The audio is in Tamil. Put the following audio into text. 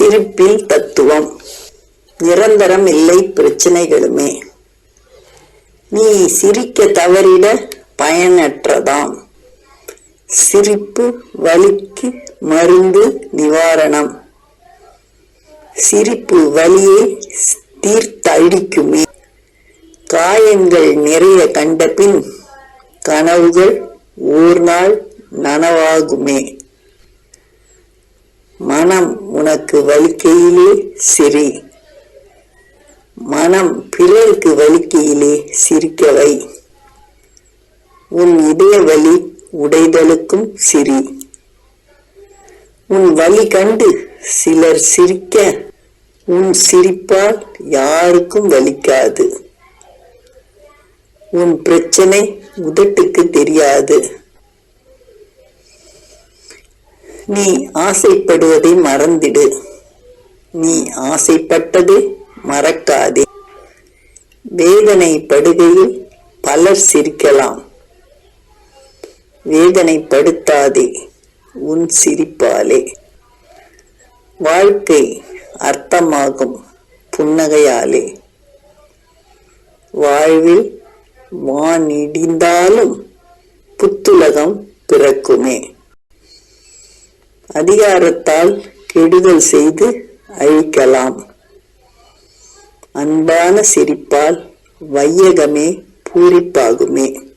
சிரிப்பில் தத்துவம். நிரந்தரம் இல்லை பிரச்சனைகளுமே. நீ சிரிக்க தவறிட பயனற்றதாம். சிரிப்பு வலிக்கு மருந்து நிவாரணம். சிரிப்பு வலியை தீர்த்தழிக்குமே. காயங்கள் நிறைய கண்டபின் கனவுகள் ஓர் நாள் நனவாகுமே. மனம் உனக்கு வலிக்கையிலே சிரி. மனம் பிறருக்கு வலிக்கையிலே சிரிக்கவை. உன் இதய வலி உடைதலுக்கும் சிரி. உன் வலி கண்டு சிலர் சிரிக்க உன் சிரிப்பால் யாருக்கும் வலிக்காது. உன் பிரச்சனை உதட்டுக்கு தெரியாது. நீ ஆசைப்படுவதை மறந்திடு. நீ ஆசைப்பட்டதை மறக்காதே. வேதனைப்படுகையில் பலர் சிரிக்கலாம். வேதனைப்படுத்தாதே உன் சிரிப்பாலே. வாழ்க்கை அர்த்தமாகும் புன்னகையாலே. வாழ்வில் வான் இடிந்தாலும் புத்துலகம் பிறக்குமே. அதிகாரத்தால் கெடுதல் செய்து அழிக்கலாம். அன்பான சிரிப்பால் வையகமே பூரிப்பாகுமே.